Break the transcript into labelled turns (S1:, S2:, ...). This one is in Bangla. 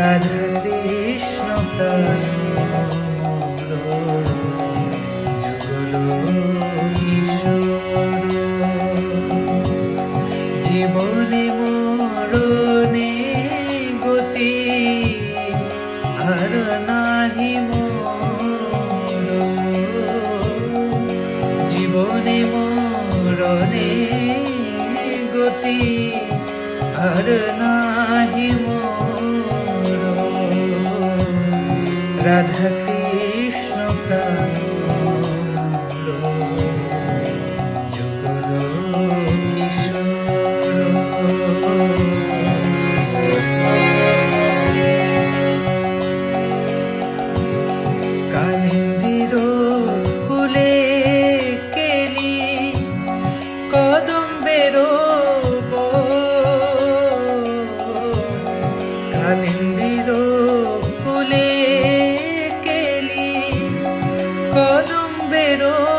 S1: রাধা কৃষ্ণ প্রাণ জীবনে মরণে গতি গতি আর নাহি মোর রাধা কৃষ্ণ প্রাণ যুগল কদম বেরো।